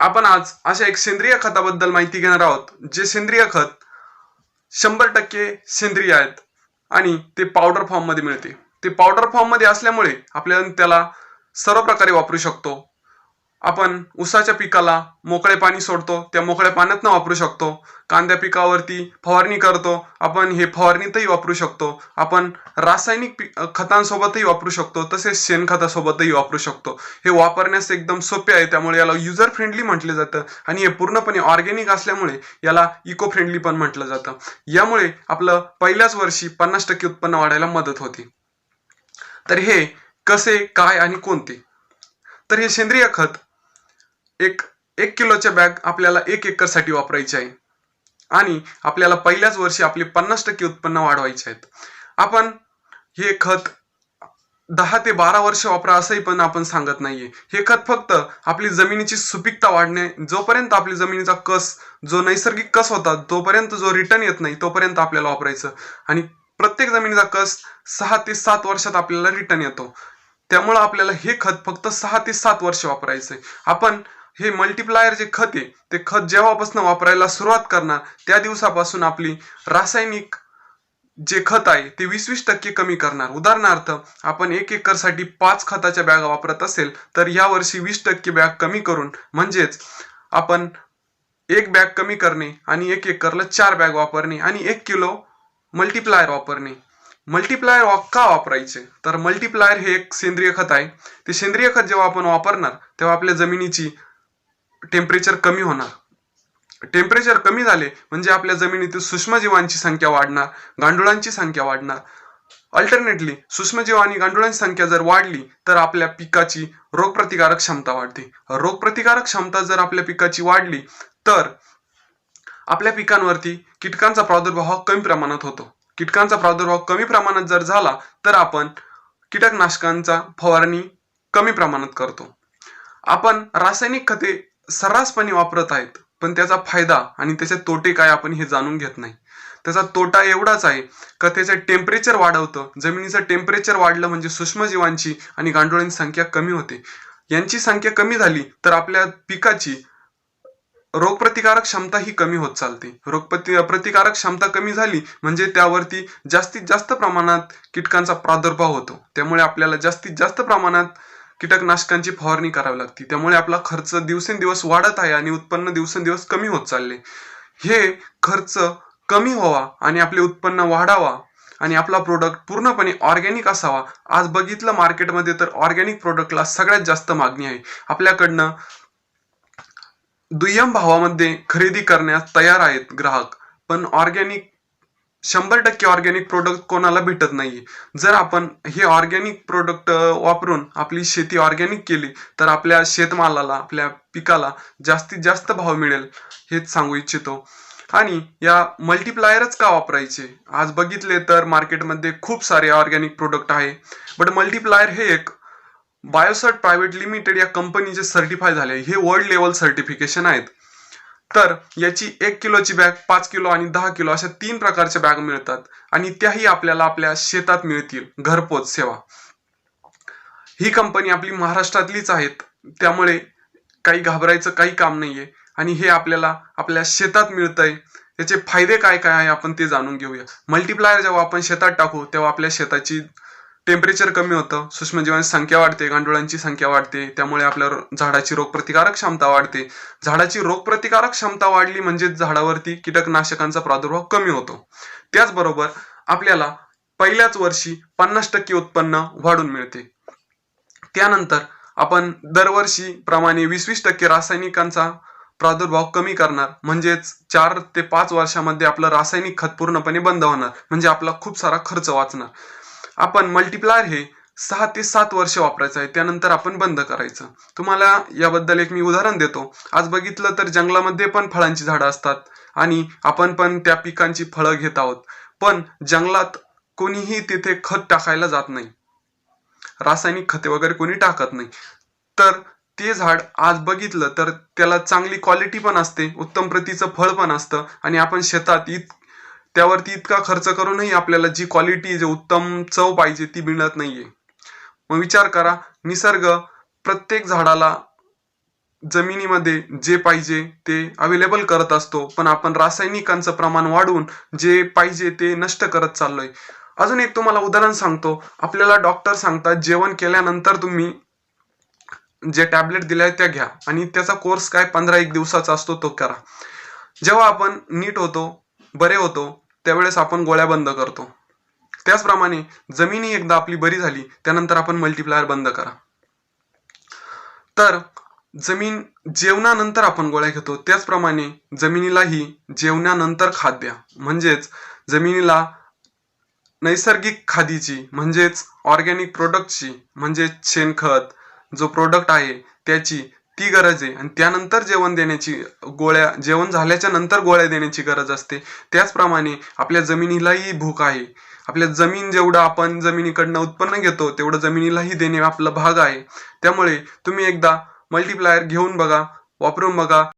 आपण आज अशा एक सेंद्रिय खताबद्दल माहिती घेणार आहोत जे सेंद्रिय खत शंभर टक्के सेंद्रिय आहेत आणि ते पावडर फॉर्ममध्ये मिळते. ते पावडर फॉर्ममध्ये असल्यामुळे आपल्याला त्याला सर्व प्रकारे वापरू शकतो. आपण ऊसाच्या पिकाला मोकळे पाणी सोडतो त्या मोकळ्या पाण्यातनं वापरू शकतो. कांद्या पिकावरती फवारणी करतो आपण हे फवारणीतही वापरू शकतो. आपण रासायनिक पि खतांसोबतही वापरू शकतो तसेच शेणखतासोबतही वापरू शकतो. हे वापरण्यास एकदम सोपे आहे त्यामुळे याला युजर फ्रेंडली म्हटलं जातं आणि हे पूर्णपणे ऑर्गॅनिक असल्यामुळे याला इको फ्रेंडली पण म्हटलं जातं. यामुळे आपलं पहिल्याच वर्षी पन्नास टक्के उत्पन्न वाढायला मदत होते. तर हे कसे काय आणि कोणते? तर हे सेंद्रिय खत एक एक किलोच्या बॅग आपल्याला एक एकरसाठी वापरायची आहे. आणि आपल्याला पहिल्याच वर्षी आपले पन्नास टक्के उत्पन्न वाढवायचे आहेत. आपण हे खत दहा ते बारा वर्ष वापरा असंही पण आपण सांगत नाहीये. हे खत फक्त आपली जमिनीची सुपीकता वाढणे जोपर्यंत आपली जमिनीचा कस जो नैसर्गिक कस होता तोपर्यंत जो रिटर्न येत नाही तोपर्यंत आपल्याला वापरायचं. आणि प्रत्येक जमिनीचा कस सहा ते सात वर्षात आपल्याला रिटर्न येतो. त्यामुळं आपल्याला हे खत फक्त सहा ते सात वर्ष वापरायचंय. आपण हे मल्टिप्लायर जे खत आहे ते खत जेव्हापासून वापरायला सुरुवात करणार त्या दिवसापासून आपली रासायनिक जे खत आहे ते वीस वीस टक्के कमी करणार. उदाहरणार्थ आपण एक एकरसाठी पाच खताच्या बॅगा वापरत असेल तर या वर्षी वीस टक्के बॅग कमी करून म्हणजेच आपण एक बॅग कमी करणे आणि एक एकरला चार बॅग वापरणे आणि एक किलो मल्टिप्लायर वापरणे. मल्टिप्लायर वा का वापरायचे? तर मल्टिप्लायर हे एक सेंद्रिय खत आहे. ते सेंद्रिय खत जेव्हा आपण वापरणार तेव्हा आपल्या जमिनीची टेम्परेचर कमी होणार. टेम्परेचर कमी झाले म्हणजे आपल्या जमिनीतील सूक्ष्मजीवांची संख्या वाढणार गांडुळांची संख्या वाढणार. अल्टरनेटली सूक्ष्मजीव आणि गांडुळांची संख्या जर वाढली तर आपल्या पिकाची रोगप्रतिकारक क्षमता वाढते. रोगप्रतिकारक क्षमता जर आपल्या पिकाची वाढली तर आपल्या पिकांवरती कीटकांचा प्रादुर्भाव कमी प्रमाणात होतो. कीटकांचा प्रादुर्भाव कमी प्रमाणात जर झाला तर आपण कीटकनाशकांचा फवारणी कमी प्रमाणात करतो. आपण रासायनिक खते सर्रासपणे वापरत आहेत पण त्याचा फायदा आणि त्याचे तोटे काय आपण हे जाणून घेत नाही. त्याचा तोटा एवढाच आहे का त्याचं टेम्परेचर वाढवतं जमिनीचं टेम्परेचर वाढलं म्हणजे सूक्ष्मजीवांची आणि गांडोळ्यांची संख्या कमी होते. यांची संख्या कमी झाली तर आपल्या पिकाची रोगप्रतिकारक क्षमता ही कमी होत चालते. रोगप्रति प्रतिकारक क्षमता कमी झाली म्हणजे त्यावरती जास्तीत जास्त प्रमाणात कीटकांचा प्रादुर्भाव होतो. त्यामुळे आपल्याला जास्तीत जास्त प्रमाणात कीटकनाशकांची फवारणी करावी लागते. त्यामुळे आपला खर्च दिवसेंदिवस वाढत आहे आणि उत्पन्न दिवसेंदिवस कमी होत चालले. हे खर्च कमी व्हावा आणि आपले उत्पन्न वाढावा आणि आपला प्रोडक्ट पूर्णपणे ऑर्गॅनिक असावा. आज बघितलं मार्केटमध्ये तर ऑर्गॅनिक प्रोडक्टला सगळ्यात जास्त मागणी आहे. आपल्याकडनं दुय्यम भावामध्ये खरेदी करण्यास तयार आहेत ग्राहक. पण ऑर्गॅनिक शंभर टक्के ऑर्गॅनिक प्रोडक्ट कोणाला भेटत नाहीये. जर आपण हे ऑर्गॅनिक प्रोडक्ट वापरून आपली शेती ऑर्गॅनिक केली तर आपल्या शेतमालाला आपल्या पिकाला जास्तीत जास्त भाव मिळेल हेच सांगू इच्छितो. आणि या मल्टिप्लायरच का वापरायचे? आज बघितले तर मार्केटमध्ये खूप सारे ऑर्गॅनिक प्रोडक्ट आहे. बट मल्टिप्लायर हे एक बायोसर्ट प्रायव्हेट लिमिटेड या कंपनीचे सर्टिफाय झाले. हे वर्ल्ड लेवल सर्टिफिकेशन आहेत. तर याची एक किलोची बॅग पाच किलो आणि दहा किलो अशा तीन प्रकारच्या बॅग मिळतात आणि त्याही आपल्याला आपल्या शेतात मिळतील घरपोच सेवा. ही कंपनी आपली महाराष्ट्रातलीच आहेत. त्यामुळे काही घाबरायचं काही काम नाहीये आणि हे आपल्याला आपल्या शेतात मिळतंय. त्याचे फायदे काय काय आहे आपण ते जाणून घेऊया. मल्टिप्लायर जेव्हा आपण शेतात टाकू तेव्हा आपल्या शेताची टेम्परेचर कमी होतं. सूक्ष्मजीवांची संख्या वाढते गांडुळांची संख्या वाढते. त्यामुळे आपल्या झाडाची रोगप्रतिकारक क्षमता वाढते. झाडाची रोगप्रतिकारक क्षमता वाढली म्हणजे झाडावरती कीटकनाशकांचा प्रादुर्भाव कमी होतो. त्याचबरोबर आपल्याला पहिल्याच वर्षी पन्नास टक्के उत्पन्न वाढून मिळते. त्यानंतर आपण दरवर्षी प्रमाणे वीस वीस टक्के रासायनिकांचा प्रादुर्भाव कमी करणार. म्हणजेच चार ते पाच वर्षामध्ये आपलं रासायनिक खत पूर्णपणे बंद होणार. म्हणजे आपला खूप सारा खर्च वाचणार. आपण मल्टिप्लायर हे सहा ते सात वर्ष वापरायचं आहे. त्यानंतर आपण बंद करायचं. तुम्हाला याबद्दल एक मी उदाहरण देतो. आज बघितलं तर जंगलामध्ये पण फळांची झाडं असतात आणि आपण पण त्या पिकांची फळं घेत आहोत. पण जंगलात कोणीही तिथे खत टाकायला जात नाही. रासायनिक खते वगैरे कोणी टाकत नाही. तर ते झाड आज बघितलं तर त्याला चांगली क्वालिटी पण असते उत्तम प्रतीचं फळ पण असतं आणि आपण शेतात इत त्यावरती इतका खर्च करूनही आपल्याला जी क्वालिटी जे उत्तम चव पाहिजे ती मिळत नाहीये. मग विचार करा निसर्ग प्रत्येक झाडाला जमिनीमध्ये जे पाहिजे ते अवेलेबल करत असतो पण आपण रासायनिकांचं प्रमाण वाढवून जे पाहिजे ते नष्ट करत चाललोय. अजून एक तुम्हाला उदाहरण सांगतो. आपल्याला डॉक्टर सांगतात जेवण केल्यानंतर तुम्ही जे टॅबलेट दिल्या त्या घ्या आणि त्याचा कोर्स काय पंधरा एक दिवसाचा असतो तो करा. जेव्हा आपण नीट होतो बरे होतो त्यावेळेस आपण गोळ्या बंद करतो. त्याचप्रमाणे जमिनी एकदा आपली बरी झाली त्यानंतर आपण मल्टिप्लायर बंद करा. तर जमीन जेवणानंतर आपण गोळ्या घेतो त्याचप्रमाणे जमिनीलाही जेवणानंतर खाद्य म्हणजेच जमिनीला नैसर्गिक खादीची म्हणजेच ऑर्गॅनिक प्रोडक्टची म्हणजेच शेणखत जो प्रोडक्ट आहे त्याची ती गरज आहे. आणि त्यानंतर जेवण देण्याची गोळ्या जेवण झाल्याच्यानंतर गोळ्या देण्याची गरज असते. त्याचप्रमाणे आपल्या जमिनीलाही भूक आहे. आपल्या जमीन जेवढं आपण जमिनीकडनं उत्पन्न घेतो तेवढं जमिनीलाही देणे आपला भाग आहे. त्यामुळे तुम्ही एकदा मल्टिप्लायर घेऊन बघा वापरून बघा.